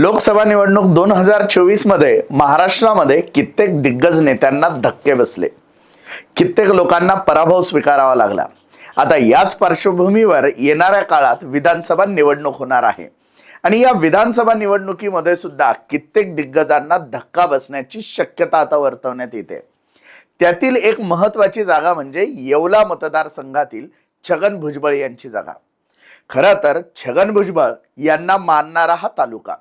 लोकसभा निवडणूक दोन हजार चोवीसमध्ये महाराष्ट्रामध्ये कित्येक दिग्गज नेत्यांना धक्के बसले. कित्येक लोकांना पराभव स्वीकारावा लागला. आता याच पार्श्वभूमीवर येणाऱ्या काळात विधानसभा निवडणूक होणार आहे. आणि या विधानसभा निवडणुकीमध्ये सुद्धा कित्येक दिग्गजांना धक्का बसण्याची शक्यता आता वर्तवण्यात येते. त्यातील एक महत्वाची जागा म्हणजे येवला मतदारसंघातील छगन भुजबळ यांची जागा. खरं तर छगन भुजबळ यांना मानणारा हा तालुका.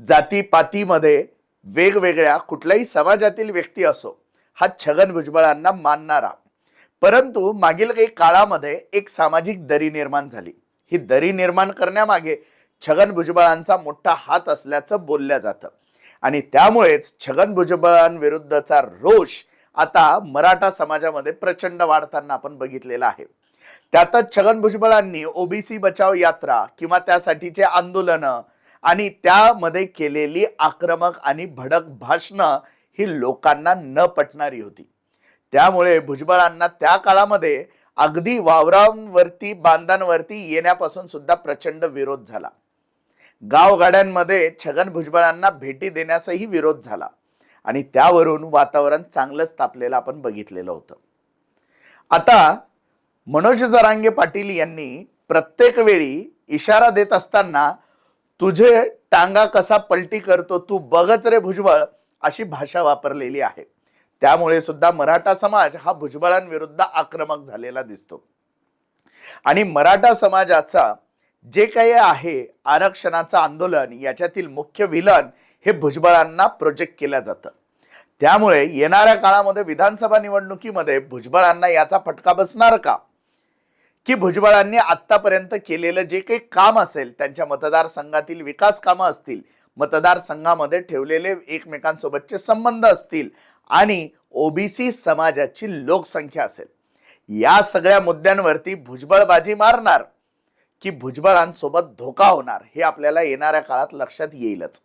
जातीपातीमध्ये वेगवेगळ्या कुठल्याही समाजातील व्यक्ती असो हा छगन भुजबळांना मानणारा. परंतु मागील काही काळामध्ये एक सामाजिक दरी निर्माण झाली. ही दरी निर्माण करण्यामागे छगन भुजबळांचा मोठा हात असल्याचं बोलल्या जातं. आणि त्यामुळेच छगन भुजबळांविरुद्धचा रोष आता मराठा समाजामध्ये प्रचंड वाढताना आपण बघितलेला आहे. त्यातच छगन भुजबळांनी ओबीसी बचाव यात्रा किंवा त्यासाठीचे आंदोलनं आणि त्यामध्ये केलेली आक्रमक आणि भडक भाषणं ही लोकांना न पटणारी होती. त्यामुळे भुजबळांना त्या काळामध्ये अगदी वावरांवरती बांधांवरती येण्यापासून सुद्धा प्रचंड विरोध झाला. गावगाड्यांमध्ये छगन भुजबळांना भेटी देण्यासही विरोध झाला आणि त्यावरून वातावरण चांगलंच तापलेलं आपण बघितलेलं होतं. आता मनोज जरांगे पाटील यांनी प्रत्येक वेळी इशारा देत असताना तुझे टांगा कसा पलटी करतो तू बघच रे भुजबळ अशी भाषा वापरलेली आहे. त्यामुळे सुद्धा मराठा समाज हा भुजबळांविरुद्ध आक्रमक झालेला दिसतो. आणि मराठा समाजाचा जे काही आहे आरक्षणाचं आंदोलन याच्यातील मुख्य विलन हे भुजबळांना प्रोजेक्ट केलं जातं. त्यामुळे येणाऱ्या काळामध्ये विधानसभा निवडणुकीमध्ये भुजबळांना याचा फटका बसणार का? की भुजबळांनी आतापर्यंत केलेलं जे काही काम असेल त्यांच्या मतदारसंघातील विकास कामं असतील मतदारसंघामध्ये ठेवलेले एकमेकांसोबतचे संबंध असतील आणि ओबीसी समाजाची लोकसंख्या असेल. या सगळ्या मुद्द्यांवरती भुजबळबाजी मारणार की भुजबळांसोबत धोका होणार हे आपल्याला येणाऱ्या काळात लक्षात येईलच.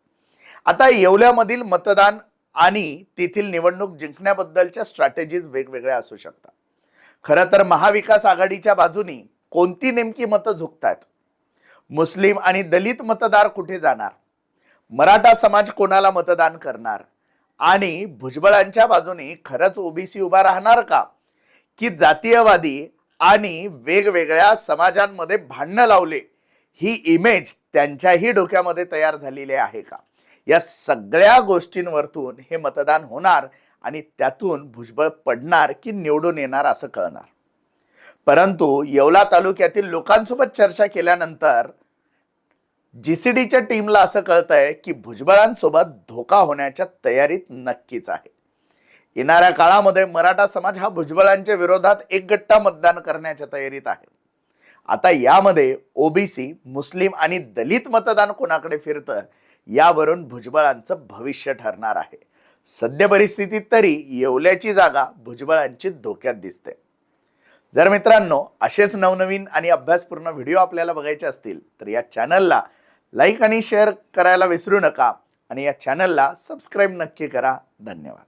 आता येवल्यामधील मतदान आणि तेथील निवडणूक जिंकण्याबद्दलच्या स्ट्रॅटेजीज वेगवेगळ्या असू शकतात. खरं तर महाविकास आघाडीच्या बाजूनी कोणती नेमकी मतं झुकतात मुस्लिम आणि दलित मतदार कुठे जाणार? मराठा समाज कोणाला मतदान करणार? आणि भुजबळांच्या बाजूने खरंच ओबीसी उभा राहणार का? की जातीयवादी आणि वेगवेगळ्या समाजांमध्ये भांडणं लावले ही इमेज त्यांच्याही डोक्यामध्ये तयार झालेली आहे का? या सगळ्या गोष्टींवरतून हे मतदान होणार आणि त्यातून भुजबळ पडणार की निवडून येणार असं कळणार. परंतु येवला तालुक्यातील लोकांसोबत चर्चा केल्यानंतर जीसीडीच्या टीमला असं कळतंय की भुजबळांसोबत धोका होण्याच्या तयारीत नक्कीच आहे. येणाऱ्या काळामध्ये मराठा समाज हा भुजबळांच्या विरोधात एक गट्टा मतदान करण्याच्या तयारीत आहे. आता यामध्ये ओबीसी मुस्लिम आणि दलित मतदान कोणाकडे फिरतं यावरून भुजबळांचं भविष्य ठरणार आहे. सद्य परिस्थितीत तरी येवल्याची जागा भुजबळांची धोक्यात दिसते. जर मित्रांनो असेच नवनवीन आणि अभ्यासपूर्ण व्हिडिओ आपल्याला बघायचे असतील तर या चॅनलला लाईक आणि शेअर करायला विसरू नका आणि या चॅनलला सबस्क्राईब नक्की करा. धन्यवाद.